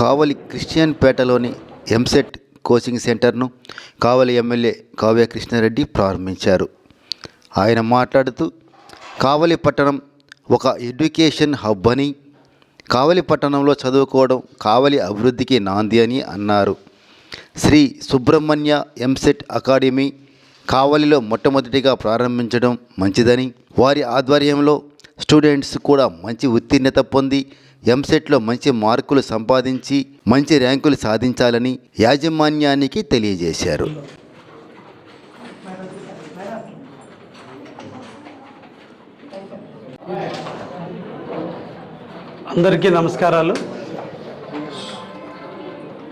కావలి Christian పేటలోని EAMCET coaching సెంటర్ను Kavali MLA Kavya Krishna Reddy ప్రారంభించారు. ఆయన మాట్లాడుతూ కావలి పట్టణం ఒక ఎడ్యుకేషన్ హబ్ అని కావలి పట్టణంలో చదువుకోవడం కావలి అభివృద్ధికి నాంది అని అన్నారు. శ్రీ సుబ్రహ్మణ్య ఎంసెట్ అకాడమీ కావలిలో మొట్టమొదటిగా ప్రారంభించడం మంచిదని వారి ఆధ్వర్యంలో స్టూడెంట్స్ కూడా మంచి ఉత్తీర్ణత పొంది ఎంసెట్లో మంచి మార్కులు సంపాదించి మంచి ర్యాంకులు సాధించాలని యాజమాన్యానికి తెలియజేశారు. అందరికీ నమస్కారాలు.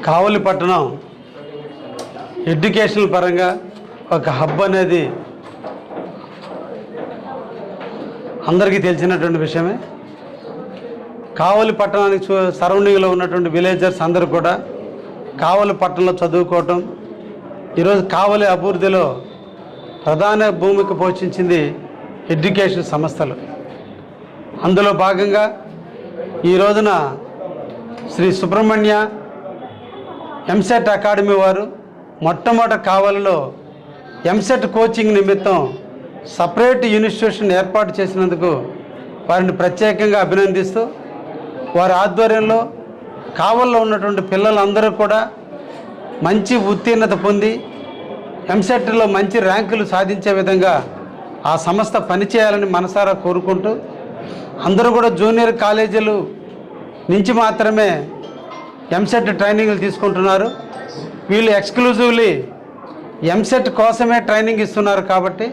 కావలి పట్టణం ఎడ్యుకేషనల్ పరంగా ఒక హబ్ అనేది అందరికీ తెలిసినటువంటి విషయమే. కావలి పట్టణానికి సరౌండింగ్లో ఉన్నటువంటి విలేజర్స్ అందరూ కూడా కావలి పట్టణంలో చదువుకోవటం. ఈరోజు కావలి అభివృద్ధిలో ప్రధాన భూమిక పోషించింది ఎడ్యుకేషన్ సంస్థలు. అందులో భాగంగా ఈ రోజున శ్రీ సుబ్రహ్మణ్య ఎంసెట్ అకాడమీ వారు మొట్టమొదట కావలిలో ఎంసెట్ కోచింగ్ నిమిత్తం సపరేట్ ఇన్స్టిట్యూషన్ ఏర్పాటు చేసినందుకు వారిని ప్రత్యేకంగా అభినందిస్తూ వారి ఆధ్వర్యంలో కావల్లో ఉన్నటువంటి పిల్లలందరూ కూడా మంచి ఉత్తీర్ణత పొంది ఎంసెట్లో మంచి ర్యాంకులు సాధించే విధంగా ఆ సంస్థ పనిచేయాలని మనసారా కోరుకుంటూ అందరూ కూడా జూనియర్ కాలేజీలు నుంచి మాత్రమే ఎంసెట్ ట్రైనింగ్లు తీసుకుంటున్నారు. వీళ్ళు ఎక్స్క్లూజివ్లీ ఎంసెట్ కోసమే ట్రైనింగ్ ఇస్తున్నారు కాబట్టి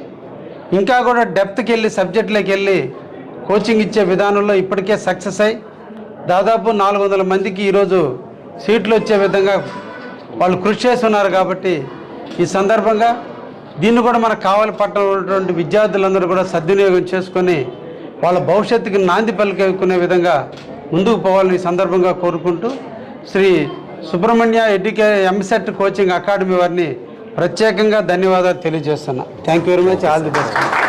ఇంకా కూడా డెప్త్కి వెళ్ళి సబ్జెక్టులోకి వెళ్ళి కోచింగ్ ఇచ్చే విధానంలో ఇప్పటికే సక్సెస్ అయ్యి దాదాపు నాలుగు వందల మందికి ఈరోజు సీట్లు వచ్చే విధంగా వాళ్ళు కృషి చేస్తున్నారు కాబట్టి ఈ సందర్భంగా దీన్ని కూడా మనకు కావాలి పట్టణంలో ఉన్నటువంటి విద్యార్థులందరూ కూడా సద్వినియోగం చేసుకొని వాళ్ళ భవిష్యత్తుకి నాంది పలికేకునే విధంగా ముందుకు పోవాలని ఈ సందర్భంగా కోరుకుంటూ శ్రీ సుబ్రహ్మణ్య ఎడ్యుకే ఎంసెట్ కోచింగ్ అకాడమీ వారిని ప్రత్యేకంగా ధన్యవాదాలు తెలియజేస్తున్నా. Thank you very much all the best